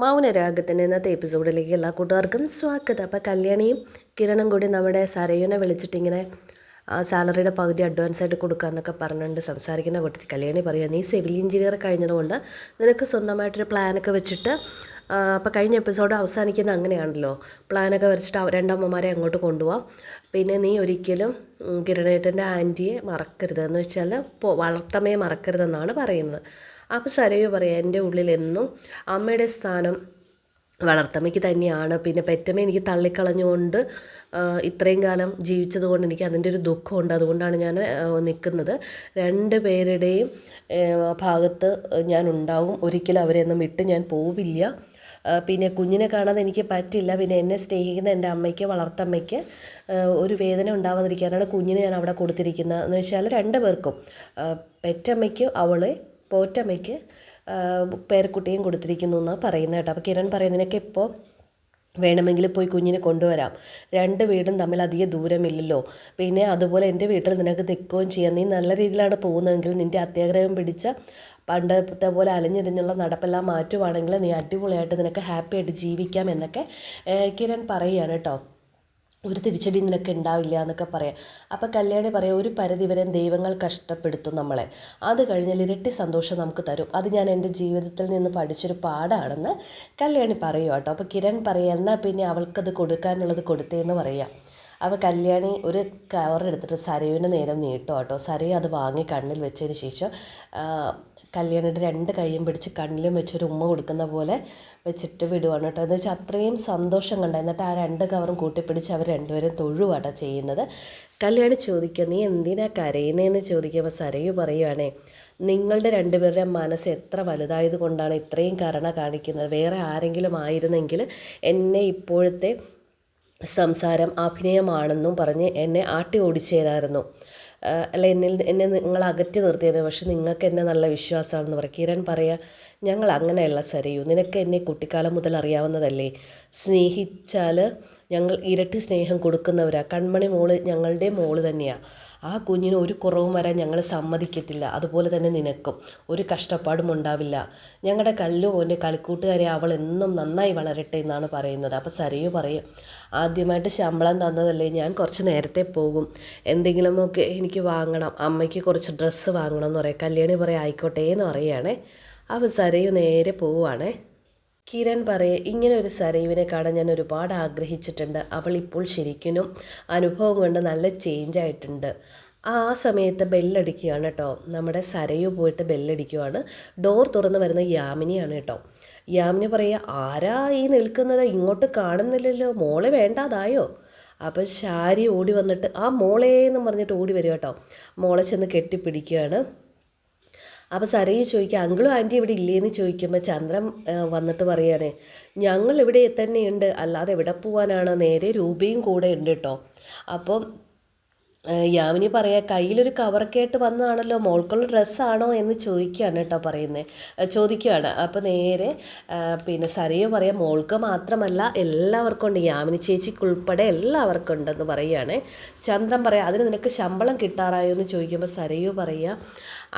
മൗനരാഗത്തിന്റെ ഇന്നത്തെ എപ്പിസോഡിലേക്ക് എല്ലാ കൂട്ടുകാർക്കും സ്വാഗതം. അപ്പോൾ കല്യാണിയും കിരണും കൂടി നമ്മുടെ സരയുനെ വിളിച്ചിട്ടിങ്ങനെ സാലറിയുടെ പകുതി അഡ്വാൻസ് ആയിട്ട് കൊടുക്കാമെന്നൊക്കെ പറഞ്ഞുകൊണ്ട് സംസാരിക്കുന്ന കൂട്ടത്തിൽ കല്യാണി പറയുക നീ സിവിൽ എഞ്ചിനീയർ കഴിഞ്ഞതുകൊണ്ട് നിനക്ക് സ്വന്തമായിട്ടൊരു പ്ലാനൊക്കെ വെച്ചിട്ട് അപ്പോൾ കഴിഞ്ഞ എപ്പിസോഡ് അവസാനിക്കുന്ന അങ്ങനെയാണല്ലോ. പ്ലാനൊക്കെ വരച്ചിട്ട് രണ്ടമ്മമാരെ അങ്ങോട്ട് കൊണ്ടുപോവാം. പിന്നെ നീ ഒരിക്കലും കിരണേറ്റന്റെ ആന്റിയെ മറക്കരുത് എന്ന് വെച്ചാൽ വളർത്തമയെ മറക്കരുതെന്നാണ് പറയുന്നത്. അപ്പോൾ സരയു പറയാം എന്റെ ഉള്ളിൽ എന്നും അമ്മയുടെ സ്ഥാനം വളർത്തമ്മയ്ക്ക് തന്നെയാണ്. പിന്നെ പെറ്റമ്മ എനിക്ക് തള്ളിക്കളഞ്ഞുകൊണ്ട് ഇത്രയും കാലം ജീവിച്ചതുകൊണ്ട് എനിക്ക് അതിന്റെ ഒരു ദുഃഖമുണ്ട്. അതുകൊണ്ടാണ് ഞാൻ നിൽക്കുന്നത്. രണ്ട് പേരുടെയും ഭാഗത്ത് ഞാൻ ഉണ്ടാവും. ഒരിക്കലും അവരെയൊന്നും വിട്ട് ഞാൻ പോവില്ല. പിന്നെ കുഞ്ഞിനെ കാണാതെ എനിക്ക് പറ്റില്ല. പിന്നെ എന്നെ സ്നേഹിക്കുന്ന എന്റെ അമ്മയ്ക്ക് വളർത്തമ്മയ്ക്ക് ഒരു വേദന ഉണ്ടാവാതിരിക്കാനാണ് കുഞ്ഞിനെ ഞാൻ അവിടെ കൊടുത്തിരിക്കുന്നത്. എന്ന് വെച്ചാൽ രണ്ട് പേർക്കും പെറ്റമ്മയ്ക്ക് അവളെ പോറ്റമ്മയ്ക്ക് പേരക്കുട്ടിയും കൊടുത്തിരിക്കുന്നു എന്നാണ് പറയുന്നത് കേട്ടോ. അപ്പോൾ കിരൺ പറയുന്നതിനൊക്കെ ഇപ്പോൾ വേണമെങ്കിൽ പോയി കുഞ്ഞിനെ കൊണ്ടുവരാം. രണ്ട് വീടും തമ്മിൽ അധികം ദൂരമില്ലല്ലോ. പിന്നെ അതുപോലെ എന്റെ വീട്ടിൽ നിനക്ക് നിൽക്കുകയും ചെയ്യാം. നീ നല്ല രീതിയിലാണ് പോകുന്നതെങ്കിൽ നിന്റെ അത്യാഗ്രഹം പിടിച്ച പണ്ടത്തെ പോലെ അലഞ്ഞിരിഞ്ഞുള്ള നടപ്പെല്ലാം മാറ്റുവാണെങ്കിൽ നീ അടിപൊളിയായിട്ട് നിനക്ക് ഹാപ്പിയായിട്ട് ജീവിക്കാം എന്നൊക്കെ കിരൺ പറയുകയാണ് കേട്ടോ. ഒരു തിരിച്ചടി നിനക്ക് ഉണ്ടാവില്ല എന്നൊക്കെ പറയാം. അപ്പം കല്യാണി പറയാം ഒരു പരിധി വരെ ദൈവങ്ങൾ കഷ്ടപ്പെടുത്തും നമ്മളെ. അത് കഴിഞ്ഞാൽ ഇരട്ടി സന്തോഷം നമുക്ക് തരും. അത് ഞാൻ എന്റെ ജീവിതത്തിൽ നിന്ന് പഠിച്ചൊരു പാടാണെന്ന് കല്യാണി പറയുക കേട്ടോ. അപ്പോൾ കിരൺ പറയാം എന്നാൽ പിന്നെ അവൾക്കത് കൊടുക്കാനുള്ളത് കൊടുത്തേന്ന് പറയാം. അപ്പോൾ കല്യാണി ഒരു കവർ എടുത്തിട്ട് നേരം നീട്ടും കേട്ടോ. സരയു അത് വാങ്ങി കണ്ണിൽ വെച്ചതിന് ശേഷം കല്യാണിയുടെ രണ്ട് കൈയും പിടിച്ച് കണ്ണിലും വെച്ചൊരു ഉമ്മ കൊടുക്കുന്ന പോലെ വെച്ചിട്ട് വിടുവാണ് കേട്ടോ. എന്ന് വെച്ചാൽ അത്രയും സന്തോഷം കണ്ട. എന്നിട്ട് ആ രണ്ട് കവറും കൂട്ടിപ്പിടിച്ച് അവർ രണ്ടുപേരും തൊഴുവാട്ടോ ചെയ്യുന്നത്. കല്യാണി ചോദിക്കുക നീ എന്തിനാ കരയുന്നതെന്ന് ചോദിക്കുമ്പോൾ സരയു പറയുവാണേ നിങ്ങളുടെ രണ്ടുപേരുടെ മനസ്സ് എത്ര വലുതായത് കൊണ്ടാണ് ഇത്രയും കരുണ കാണിക്കുന്നത്? വേറെ ആരെങ്കിലും ആയിരുന്നെങ്കിൽ എന്നെ ഇപ്പോഴത്തെ സംസാരം അഭിനയമാണെന്നും പറഞ്ഞ് എന്നെ ആട്ടി ഓടിച്ചേരായിരുന്നു. അല്ല എന്നിൽ എന്നെ നിങ്ങൾ അകറ്റി നിർത്തിയത് പക്ഷെ നിങ്ങൾക്ക് എന്നെ നല്ല വിശ്വാസമാണെന്ന് പറയും കിരൺ പറയാ ഞങ്ങൾ അങ്ങനെയല്ല സരയു നിനക്ക് എന്നെ കുട്ടിക്കാലം മുതൽ അറിയാവുന്നതല്ലേ? സ്നേഹിച്ചാൽ ഞങ്ങൾ ഇരട്ടി സ്നേഹം കൊടുക്കുന്നവരാ. കൺമണി മോൾ ഞങ്ങളുടെ മോൾ തന്നെയാണ് ആ കുഞ്ഞിന് ഒരു കുറവും വരാൻ ഞങ്ങൾ സമ്മതിക്കത്തില്ല. അതുപോലെ തന്നെ നിനക്കും. ഒരു കഷ്ടപ്പാടും ഉണ്ടാവില്ല. ഞങ്ങളുടെ കല്ലു മോന്റെ കളിക്കൂട്ടുകാരെ അവൾ എന്നും നന്നായി വളരട്ടെ എന്നാണ് പറയുന്നത്. അപ്പോൾ സരയു പറയും ആദ്യമായിട്ട് ശമ്പളം തന്നതല്ലേ ഞാൻ കുറച്ച് നേരത്തെ പോകും. എന്തെങ്കിലുമൊക്കെ എനിക്ക് വാങ്ങണം. അമ്മയ്ക്ക് കുറച്ച് ഡ്രസ്സ് വാങ്ങണം എന്ന് പറയാം. കല്യാണി പറയാം ആയിക്കോട്ടെ എന്ന് പറയുകയാണേ. അപ്പോൾ സരയു നേരെ പോവുകയാണേ. കിരൺ പറയെ ഇങ്ങനെ ഒരു സരീവിനെ കാണാൻ ഞാൻ ഒരുപാട് ആഗ്രഹിച്ചിട്ടുണ്ട്. അവൾ ഇപ്പോൾ ശരിക്കും അനുഭവം കൊണ്ട് നല്ല ചേഞ്ച് ആയിട്ടുണ്ട്. ആ സമയത്ത് ബെല്ലടിക്കുകയാണ് കേട്ടോ നമ്മുടെ സരയു പോയിട്ട് ബെല്ലടിക്കുകയാണ് ഡോർ തുറന്ന് വരുന്ന യാമിനിയാണ് കേട്ടോ യാമിനി പറയുക ആരാ ഈ നിൽക്കുന്നത്? ഇങ്ങോട്ട് കാണുന്നില്ലല്ലോ. മോളെ വേണ്ടാതായോ? അപ്പോൾ ശാരി ഓടി വന്നിട്ട് ആ മോളേ എന്ന് പറഞ്ഞിട്ട് ഓടി വരിക കേട്ടോ മോളെ ചെന്ന് കെട്ടിപ്പിടിക്കുകയാണ്. അപ്പോൾ സരയു ചോദിക്കുക അങ്കിളും ആന്റി ഇവിടെ ഇല്ലേന്ന് ചോദിക്കുമ്പോൾ ചന്ദ്രൻ വന്നിട്ട് പറയാണ് ഞങ്ങൾ ഇവിടെ തന്നെയുണ്ട് അല്ലാതെ എവിടെ പോവാനാണ്? നേരെ രൂപയും കൂടെ ഉണ്ട് കേട്ടോ അപ്പം യാമിനി പറയാ കയ്യിലൊരു കവറൊക്കെ ആയിട്ട് വന്നതാണല്ലോ മോൾക്കുള്ള ഡ്രസ്സാണോ? എന്ന് ചോദിക്കുകയാണ് കേട്ടോ പറയുന്നത് ചോദിക്കുകയാണ്. അപ്പോൾ നേരെ പിന്നെ സരയോ പറയാം മോൾക്ക് മാത്രമല്ല എല്ലാവർക്കും ഉണ്ട്. യാമിനി ചേച്ചിക്കുൾപ്പെടെ എല്ലാവർക്കും ഉണ്ടെന്ന് പറയുകയാണ്. ചന്ദ്രൻ പറയാം അതിന് നിനക്ക് ശമ്പളം കിട്ടാറായോ? എന്ന് ചോദിക്കുമ്പോൾ സരയോ പറയുക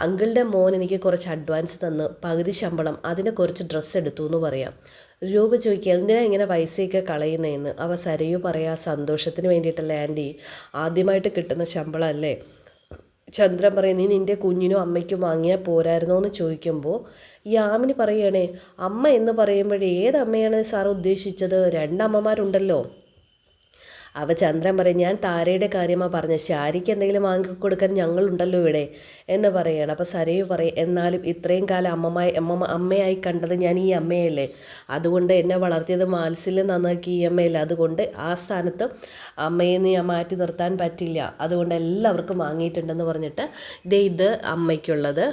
അങ്കിളുടെ മോൻ എനിക്ക് കുറച്ച് അഡ്വാൻസ് തന്ന് പകുതി ശമ്പളം അതിന് കുറച്ച് ഡ്രസ്സ് എടുത്തു എന്ന് പറയാം. രൂപ ചോദിക്കുക എന്തിനാ ഇങ്ങനെ പൈസയൊക്കെ കളയുന്നതെന്ന് അവ സരയു പറയാ സന്തോഷത്തിന് വേണ്ടിയിട്ടല്ലേ ആന്റി ആദ്യമായിട്ട് കിട്ടുന്ന ശമ്പളം അല്ലേ ചന്ദ്രൻ പറയും നീ നിന്റെ കുഞ്ഞിനും അമ്മയ്ക്കും വാങ്ങിയാൽ പോരായിരുന്നോ എന്ന് ചോദിക്കുമ്പോൾ യാമിനി പറയുകയാണേ അമ്മ എന്ന് പറയുമ്പോഴേ ഏത് അമ്മയാണ് സാർ ഉദ്ദേശിച്ചത്? രണ്ടമ്മമാരുണ്ടല്ലോ. അവ ചന്ദ്രൻ പറയും ഞാൻ താരയുടെ കാര്യമാണ് പറഞ്ഞത്. ശാരിക്ക് എന്തെങ്കിലും വാങ്ങി കൊടുക്കാൻ ഞങ്ങളുണ്ടല്ലോ ഇവിടെ എന്ന് പറയുകയാണ് അപ്പോൾ സരയു പറയും എന്നാലും ഇത്രയും കാലം അമ്മമായി അമ്മ അമ്മയായി കണ്ടത് ഞാൻ ഈ അമ്മയല്ലേ? അതുകൊണ്ട് എന്നെ വളർത്തിയത് മാത്സല്യം നന്നാക്കി ഈ അമ്മയല്ലേ? അതുകൊണ്ട് ആ സ്ഥാനത്ത് അമ്മയെ നീ മാറ്റി നിർത്താൻ പറ്റില്ല. അതുകൊണ്ട് എല്ലാവർക്കും വാങ്ങിയിട്ടുണ്ടെന്ന് പറഞ്ഞിട്ട് ഇതേ ഇത് അമ്മയ്ക്കുള്ളത്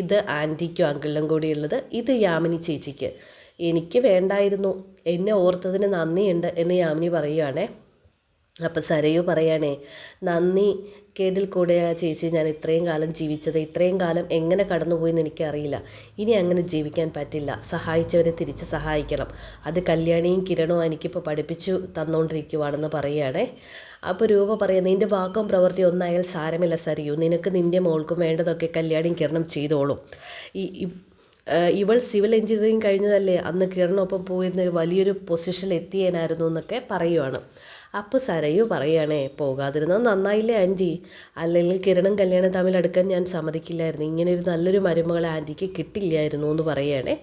ഇത് ആന്റിക്കും അങ്കിളിനും കൂടിയുള്ളത് ഇത് യാമിനി ചേച്ചിക്ക്. എനിക്ക് വേണ്ടായിരുന്നു. എന്നെ ഓർത്തതിന് നന്ദിയുണ്ട് എന്ന് യാമിനി പറയുവാണേ. അപ്പോൾ സരയു പറയാണേ നന്ദി കേടിൽ കൂടെ ആ ചേച്ചി ഞാൻ ഇത്രയും കാലം ജീവിച്ചത് ഇത്രയും കാലം എങ്ങനെ കടന്നുപോയെന്ന് എനിക്കറിയില്ല. ഇനി അങ്ങനെ ജീവിക്കാൻ പറ്റില്ല. സഹായിച്ചവരെ തിരിച്ച് സഹായിക്കണം. അത് കല്യാണിയും കിരണവും എനിക്കിപ്പോൾ പഠിപ്പിച്ചു തന്നുകൊണ്ടിരിക്കുവാണെന്ന് പറയുകയാണേ അപ്പോൾ രൂപ പറയാം നിന്റെ വാക്കും പ്രവൃത്തി ഒന്നായാൽ സാരമില്ല സരിയു. നിനക്ക് നിന്റെ മോൾക്കും വേണ്ടതൊക്കെ കല്യാണിയും കിരണം ചെയ്തോളും. ഈ ഇവൾ സിവിൽ എഞ്ചിനീയറിങ് കഴിഞ്ഞതല്ലേ? അന്ന് കിരണൊപ്പം പോയിരുന്ന വലിയൊരു പൊസിഷനിൽ എത്തിയേനായിരുന്നു എന്നൊക്കെ പറയുവാണ്. അപ്പോൾ സരയു പറയുകയാണേ പോകാതിരുന്നത് നന്നായില്ലേ ആന്റി? അല്ലെങ്കിൽ കിരണും കല്യാണം തമ്മിൽ അടുക്കാൻ ഞാൻ സമ്മതിക്കില്ലായിരുന്നു. ഇങ്ങനെ ഒരു നല്ലൊരു മരുമകളെ ആന്റിക്ക് കിട്ടില്ലായിരുന്നു എന്ന് പറയുകയാണേ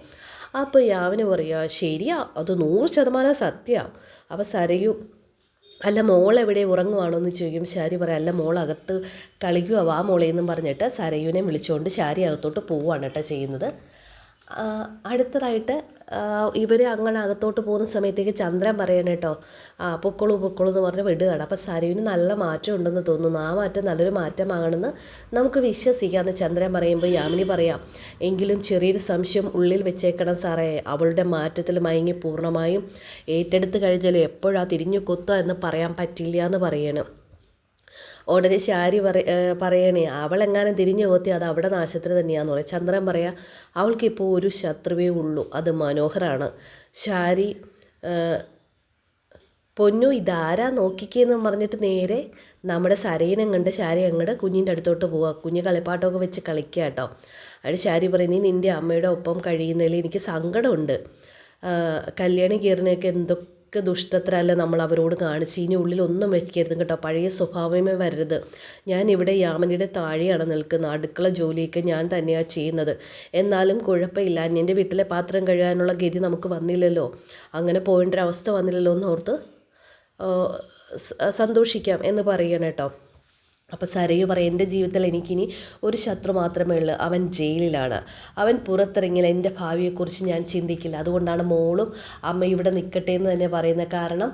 അപ്പോൾ യാവിന് പറയുക ശരിയാ അത് നൂറ് ശതമാനം സത്യമാണ് അപ്പോൾ സരയു അല്ല മോൾ എവിടെ ഉറങ്ങുവാണോ എന്ന് ചോദിക്കും ശാരി പറയാം അല്ല മോൾ അകത്ത് കളിക്കുക വാ മോളെ എന്നും പറഞ്ഞിട്ട് സരയുവിനെ വിളിച്ചുകൊണ്ട് ശാരി അകത്തോട്ട് പോവുകയാണ് കേട്ടോ ചെയ്യുന്നത്. അടുത്തതായിട്ട് ഇവർ അങ്ങനെ അകത്തോട്ട് പോകുന്ന സമയത്തേക്ക് ചന്ദ്രൻ പറയണം കേട്ടോ ആ പൊക്കോളൂ പൊക്കോളൂ എന്ന് പറഞ്ഞ് വിടുകയാണ്. അപ്പോൾ സരുവിന് നല്ല മാറ്റം ഉണ്ടെന്ന് തോന്നുന്നു. ആ മാറ്റം നല്ലൊരു മാറ്റമാകണമെന്ന് നമുക്ക് വിശ്വസിക്കാമെന്ന് ചന്ദ്രൻ പറയുമ്പോൾ യാമിനി പറയാം. എങ്കിലും ചെറിയൊരു സംശയം ഉള്ളിൽ വെച്ചേക്കണം സാറേ. അവളുടെ മാറ്റത്തിൽ മയങ്ങി പൂർണമായും ഏറ്റെടുത്ത് കഴിഞ്ഞാൽ എപ്പോഴാണ് തിരിഞ്ഞു കൊത്തുക എന്ന് പറയാൻ പറ്റില്ല എന്ന് പറയണം. ഉടനെ ശാരി പറ പറയണേ അവളെങ്ങാനും തിരിഞ്ഞു കോത്തി അത് അവിടെ നാശത്തിന് തന്നെയാന്ന് പറയാം. ചന്ദ്രൻ പറയാം അവൾക്കിപ്പോൾ ഒരു ശത്രുവേ ഉള്ളൂ അത് മനോഹരാണ്. ശാരി പൊന്നു ഇതാരാ നോക്കിക്കേന്ന് പറഞ്ഞിട്ട് നേരെ നമ്മുടെ സരയിനം കണ്ട് ശാരി അങ്ങോട്ട് കുഞ്ഞിന്റെ അടുത്തോട്ട് പോവുക കുഞ്ഞ് കളിപ്പാട്ടമൊക്കെ വെച്ച് കളിക്കുക കേട്ടോ അത് ശാരി പറയും നീ നിന്റെ അമ്മയുടെ ഒപ്പം കഴിയുന്നതിൽ എനിക്ക് സങ്കടമുണ്ട്. കല്യാണി കീറിനൊക്കെ എന്തൊക്കെ ഒക്കെ ദുഷ്ടത്തരല്ല നമ്മൾ അവരോട് കാണിച്ച്. ഇനി ഉള്ളിൽ ഒന്നും വെക്കരുത് കേട്ടോ. പഴയ സ്വഭാവമേ വരരുത്. ഞാൻ ഇവിടെ യാമനിയുടെ താഴെയാണ് നിൽക്കുന്നത്. അടുക്കള ജോലിയൊക്കെ ഞാൻ തന്നെയാണ് ചെയ്യുന്നത്. എന്നാലും കുഴപ്പമില്ല. എന്റെ വീട്ടിലെ പാത്രം കഴുകാനുള്ള ഗതി നമുക്ക് വന്നില്ലല്ലോ. അങ്ങനെ പോകേണ്ട ഒരു അവസ്ഥ വന്നില്ലല്ലോ എന്നോർത്ത് സന്തോഷിക്കാം എന്ന് പറയണം കേട്ടോ. അപ്പോൾ സരയു പറയും എന്റെ ജീവിതത്തിൽ എനിക്കിനി ഒരു ശത്രു മാത്രമേ ഉള്ളൂ. അവൻ ജയിലിലാണ്. അവൻ പുറത്തിറങ്ങിയാൽ എന്റെ ഭാവിയെക്കുറിച്ച് ഞാൻ ചിന്തിക്കില്ല. അതുകൊണ്ടാണ് മോളും അമ്മ ഇവിടെ നിൽക്കട്ടെ എന്ന് തന്നെ പറയുന്നത്. കാരണം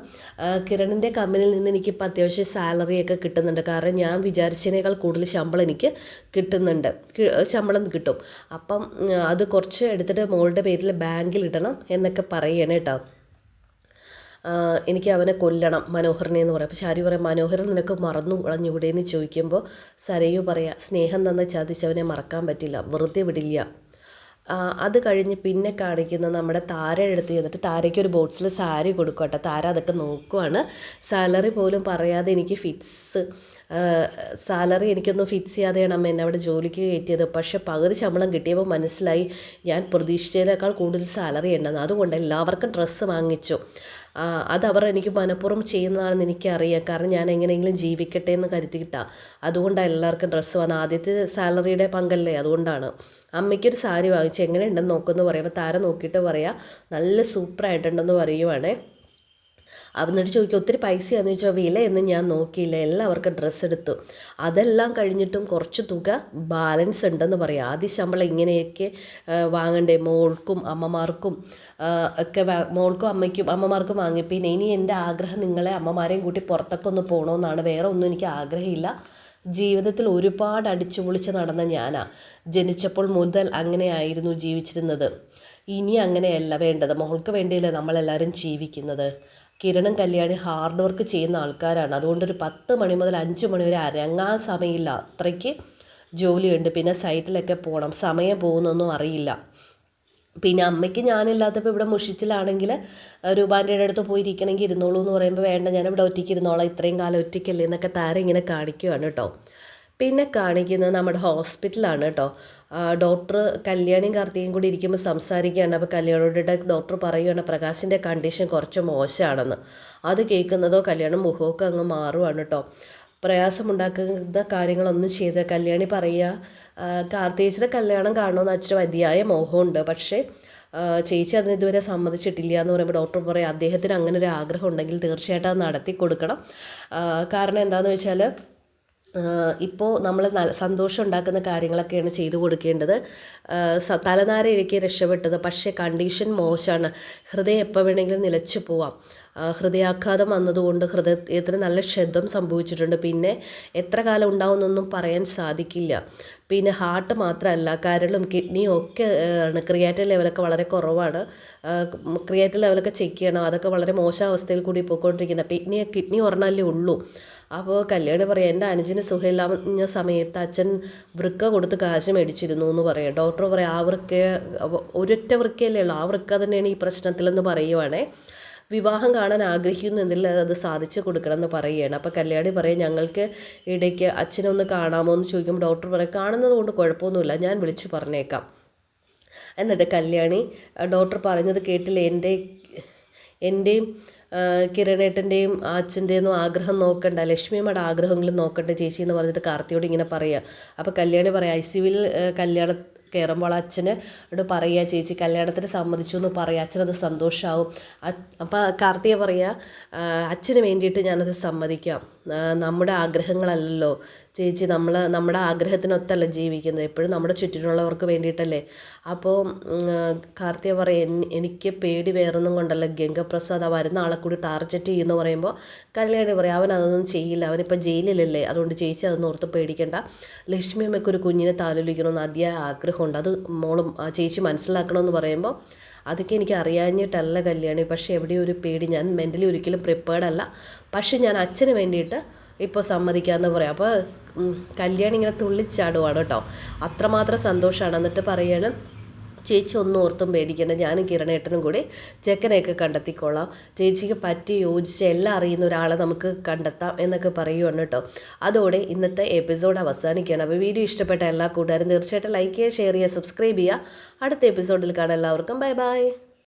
കിരണിന്റെ കമ്പനിയിൽ നിന്ന് എനിക്കിപ്പോൾ അത്യാവശ്യം സാലറിയൊക്കെ കിട്ടുന്നുണ്ട്. കാരണം ഞാൻ വിചാരിച്ചതിനേക്കാൾ കൂടുതൽ ശമ്പളം എനിക്ക് കിട്ടുന്നുണ്ട്. ശമ്പളം കിട്ടും. അപ്പം അത് കുറച്ച് എടുത്തിട്ട് മോളുടെ പേരിൽ ബാങ്കിൽ ഇടണം എന്നൊക്കെ പറയണേ കേട്ടോ. എനിക്ക് അവനെ കൊല്ലണം മനോഹരനെ എന്ന് പറയാം. അപ്പോൾ ശാരി പറയാം മനോഹരൻ നിനക്ക് മറന്നു കളഞ്ഞൂടെ എന്ന് ചോദിക്കുമ്പോൾ സരയു പറയാം സ്നേഹം തന്ന ചതിച്ചവനെ മറക്കാൻ പറ്റില്ല വെറുതെ വിടില്ല. അത് കഴിഞ്ഞ് പിന്നെ കാണിക്കുന്ന നമ്മുടെ താരയുടെ അടുത്ത് ചെന്നിട്ട് താരയ്ക്ക് ഒരു ബോട്ട്സിൽ സാരി കൊടുക്കട്ടെ താര അതൊക്കെ നോക്കുവാണ്. സാലറി പോലും പറയാതെ എനിക്ക് ഫിക്സ് സാലറി എനിക്കൊന്നും ഫിക്സ് ചെയ്യാതെയാണ് അമ്മ എന്നെ അവിടെ ജോലിക്ക് കയറ്റിയത്. പക്ഷേ പകുതി ശമ്പളം കിട്ടിയപ്പോൾ മനസ്സിലായി ഞാൻ പ്രതീക്ഷിച്ചതിനേക്കാൾ കൂടുതൽ സാലറി ഉണ്ടെന്ന്. അതുകൊണ്ട് എല്ലാവർക്കും ഡ്രസ്സ് വാങ്ങിച്ചു. അതവർ എനിക്ക് മനഃപൂർവം ചെയ്യുന്നതാണെന്ന് എനിക്കറിയാം. കാരണം ഞാൻ എങ്ങനെയെങ്കിലും ജീവിക്കട്ടെ എന്ന് കരുതിയിട്ടാണ് അതുകൊണ്ടാണ് എല്ലാവർക്കും ഡ്രസ്സ് വന്നത് ആദ്യത്തെ സാലറിയുടെ പങ്കല്ലേ? അതുകൊണ്ടാണ്. അമ്മയ്ക്കൊരു സാരി വാങ്ങിച്ചു. എങ്ങനെ ഉണ്ടെന്ന് നോക്കുമെന്ന് പറയുമ്പോൾ താരം നോക്കിയിട്ട് പറയാം. നല്ല സൂപ്പറായിട്ടുണ്ടെന്ന് പറയുവാണേ. എന്നിട്ട് ചോദിക്കും ഒത്തിരി പൈസയാണെന്ന് ചോദിച്ചാൽ വിലയൊന്നും ഞാൻ നോക്കിയില്ല. എല്ലാവർക്കും ഡ്രസ്സ് എടുത്തു. അതെല്ലാം കഴിഞ്ഞിട്ടും കുറച്ച് തുക ബാലൻസ് ഉണ്ടെന്ന് പറയാം. ആദ്യ ശമ്പളം ഇങ്ങനെയൊക്കെ വാങ്ങണ്ടേ? മോൾക്കും അമ്മമാർക്കും ഒക്കെ മോൾക്കും അമ്മയ്ക്കും അമ്മമാർക്കും വാങ്ങി. പിന്നെ ഇനി എന്റെ ആഗ്രഹം നിങ്ങളെ അമ്മമാരെയും കൂട്ടി പുറത്തൊക്കെ ഒന്ന് പോകണമെന്നാണ് വേറെ ഒന്നും എനിക്ക് ആഗ്രഹമില്ല. ജീവിതത്തിൽ ഒരുപാട് അടിച്ചു പൊളിച്ച് നടന്ന ഞാനാ. ജനിച്ചപ്പോൾ മുതൽ അങ്ങനെയായിരുന്നു ജീവിച്ചിരുന്നത്. ഇനി അങ്ങനെയല്ല വേണ്ടത്. മോൾക്ക് വേണ്ടിയല്ലേ നമ്മളെല്ലാവരും ജീവിക്കുന്നത്. കിരണും കല്യാണി ഹാർഡ് വർക്ക് ചെയ്യുന്ന ആൾക്കാരാണ്. അതുകൊണ്ടൊരു പത്ത് മണി മുതൽ അഞ്ച് മണി വരെ അരങ്ങാൻ സമയമില്ല. അത്രയ്ക്ക് ജോലിയുണ്ട്. പിന്നെ സൈറ്റിലൊക്കെ പോകണം സമയം പോകുന്നൊന്നും അറിയില്ല. പിന്നെ അമ്മയ്ക്ക് ഞാനില്ലാത്തപ്പോൾ ഇവിടെ മുഷിച്ചിലാണെങ്കിൽ രൂപാന്റെ അടുത്ത് പോയിരിക്കണമെങ്കിൽ ഇരുന്നോളൂ എന്ന് പറയുമ്പോൾ വേണ്ട ഞാൻ ഇവിടെ ഒറ്റയ്ക്ക് ഇരുന്നോളാം. ഇത്രയും കാലം ഒറ്റയ്ക്കല്ലേ എന്നൊക്കെ താരം ഇങ്ങനെ കാണിക്കുകയാണ് കേട്ടോ. പിന്നെ കാണിക്കുന്നത് നമ്മുടെ ഹോസ്പിറ്റലാണ് കേട്ടോ. ഡോക്ടർ കല്യാണിയും കാർത്തികയും കൂടി ഇരിക്കുമ്പോൾ സംസാരിക്കുകയാണ്. അപ്പോൾ കല്യാണോടെ ഡോക്ടർ പറയുകയാണ് പ്രകാശിന്റെ കണ്ടീഷൻ കുറച്ച് മോശമാണെന്ന്. അത് കേൾക്കുന്നതോ കല്യാണം മുഖമൊക്കെ അങ്ങ് മാറുവാണ് കേട്ടോ പ്രയാസമുണ്ടാക്കുന്ന കാര്യങ്ങളൊന്നും ചെയ്ത് കല്യാണി പറയുക കാർത്തികേച്ചിയുടെ കല്യാണം കാണണമെന്ന് വെച്ചിട്ട് വലിയായ മോഹമുണ്ട്. പക്ഷേ ചേച്ചി അതിന് ഇതുവരെ സമ്മതിച്ചിട്ടില്ല എന്ന് പറയുമ്പോൾ ഡോക്ടർ പറയും അദ്ദേഹത്തിന് അങ്ങനെ ഒരു ആഗ്രഹം ഉണ്ടെങ്കിൽ തീർച്ചയായിട്ടും അത് നടത്തി കൊടുക്കണം കാരണം എന്താണെന്ന് വെച്ചാൽ ഇപ്പോൾ നമ്മൾ സന്തോഷം ഉണ്ടാക്കുന്ന കാര്യങ്ങളൊക്കെയാണ് ചെയ്തു കൊടുക്കേണ്ടത്. തലനാര ഇഴക്കി രക്ഷപ്പെട്ടത്. പക്ഷേ കണ്ടീഷൻ മോശമാണ് ഹൃദയം എപ്പോൾ വേണമെങ്കിലും നിലച്ചു പോവാം. ഹൃദയാഘാതം വന്നതുകൊണ്ട് ഹൃദയത്തിന് നല്ല ക്ഷതം സംഭവിച്ചിട്ടുണ്ട്. പിന്നെ എത്ര കാലം ഉണ്ടാവുമെന്നൊന്നും പറയാൻ സാധിക്കില്ല. പിന്നെ ഹാർട്ട് മാത്രമല്ല കരളും കിഡ്നിയും ഒക്കെ ആണ്. ക്രിയാറ്റിൻ ലെവലൊക്കെ വളരെ കുറവാണ്. ക്രിയാറ്റിൻ ലെവലൊക്കെ ചെക്ക് ചെയ്യണം. അതൊക്കെ വളരെ മോശം അവസ്ഥയിൽ കൂടി പോയിക്കൊണ്ടിരിക്കുന്നത് കിഡ്നി കിഡ്നി ഒരെണ്ണമല്ലേ ഉള്ളൂ. അപ്പോൾ കല്യാണി പറയാം എന്റെ അനുജന് സുഖമില്ലാഞ്ഞ സമയത്ത് അച്ഛൻ വൃക്ക കൊടുത്ത് കാശ് മേടിച്ചിരുന്നു എന്ന് പറയാം. ഡോക്ടർ പറയാം ആ വൃക്ക ഒരൊറ്റ വൃക്കയല്ലേ ഉള്ളൂ. ആ വൃക്ക തന്നെയാണ് ഈ പ്രശ്നത്തിലെന്ന് പറയുവാണേ. വിവാഹം കാണാൻ ആഗ്രഹിക്കുന്നു എന്നുള്ളത് അത് സാധിച്ചു കൊടുക്കണം എന്ന് പറയുകയാണ്. അപ്പോൾ കല്യാണി പറയും ഞങ്ങൾക്ക് ഇടയ്ക്ക് അച്ഛനൊന്ന് കാണാമോ? എന്ന് ചോദിക്കുമ്പോൾ ഡോക്ടർ പറയും കാണുന്നത് കൊണ്ട് കുഴപ്പമൊന്നുമില്ല ഞാൻ വിളിച്ചു പറഞ്ഞേക്കാം. എന്നിട്ട് കല്യാണി ഡോക്ടർ പറഞ്ഞത് കേട്ടില്ല? എന്റെ എന്റെയും കിരണേട്ടന്റെയും അച്ഛന്റെയൊന്നും ആഗ്രഹം നോക്കണ്ട ലക്ഷ്മിയമ്മയുടെ ആഗ്രഹങ്ങളും നോക്കണ്ട ചേച്ചി എന്ന് പറഞ്ഞിട്ട് കാർത്തിയോട് ഇങ്ങനെ പറയുക. അപ്പോൾ കല്യാണി പറയാം ഐ സി യുവിൽ കല്യാണം കയറുമ്പോൾ അച്ഛന് ഇവിടെ പറയുക ചേച്ചി കല്യാണത്തിന് സമ്മതിച്ചു എന്ന് പറയുക. അച്ഛനത് സന്തോഷമാവും അപ്പോൾ കാർത്തിക പറയുക അച്ഛന് വേണ്ടിയിട്ട് ഞാനത് സമ്മതിക്കാം. നമ്മുടെ ആഗ്രഹങ്ങളല്ലല്ലോ. ചേച്ചി നമ്മൾ നമ്മുടെ ആഗ്രഹത്തിനൊത്തല്ല ജീവിക്കുന്നത്? എപ്പോഴും നമ്മുടെ ചുറ്റിനുള്ളവർക്ക് വേണ്ടിയിട്ടല്ലേ? അപ്പോൾ കാർത്തിക പറയും എനിക്ക് പേടി വേറൊന്നും കൊണ്ടല്ല. ഗംഗപ്രസാദ് ആ വരുന്ന ആളെ കൂടി ടാർജറ്റ് ചെയ്യുമെന്ന് പറയുമ്പോൾ കല്യാണി പറയും അവൻ അതൊന്നും ചെയ്യില്ല. അവനിപ്പോൾ ജയിലിലല്ലേ. അതുകൊണ്ട് ചേച്ചി അതൊന്നും ഓർത്ത് പേടിക്കേണ്ട. ലക്ഷ്മി അമ്മയ്ക്ക് ഒരു കുഞ്ഞിനെ താലോലിക്കണമെന്ന് അതിയായ ആഗ്രഹമുണ്ട്. അത് മോളും ചേച്ചി മനസ്സിലാക്കണമെന്ന് പറയുമ്പോൾ അതൊക്കെ എനിക്ക് അറിയാഞ്ഞിട്ടല്ല കല്യാണി. പക്ഷേ എവിടെയോ ഒരു പേടി. ഞാൻ മെന്റലി ഒരിക്കലും പ്രിപ്പയർഡ് അല്ല. പക്ഷേ ഞാൻ അച്ഛന് വേണ്ടിയിട്ട് ഇപ്പോൾ സമ്മതിക്കാമെന്ന് പറയാം. അപ്പോൾ കല്യാണി ഇങ്ങനെ തുള്ളിച്ചാടുവാണ് കേട്ടോ. അത്രമാത്രം സന്തോഷമാണ് എന്നിട്ട് പറയണം ചേച്ചി ഒന്നും ഓർത്തും പേടിക്കേണ്ട. ഞാനും കിരണേട്ടനും കൂടി ചെക്കനെയൊക്കെ കണ്ടെത്തിക്കോളാം. ചേച്ചിക്ക് പറ്റി യോജിച്ച് എല്ലാം അറിയുന്ന ഒരാളെ നമുക്ക് കണ്ടെത്താം എന്നൊക്കെ പറയുവാണ് കേട്ടോ. അതോടെ ഇന്നത്തെ എപ്പിസോഡ് അവസാനിക്കുകയാണ്. അപ്പോൾ വീഡിയോ ഇഷ്ടപ്പെട്ട എല്ലാ കൂട്ടുകാരും തീർച്ചയായിട്ടും ലൈക്ക് ചെയ്യുക ഷെയർ ചെയ്യുക സബ്സ്ക്രൈബ് ചെയ്യുക. അടുത്ത എപ്പിസോഡിൽ കാണാം. എല്ലാവർക്കും ബൈ ബൈ.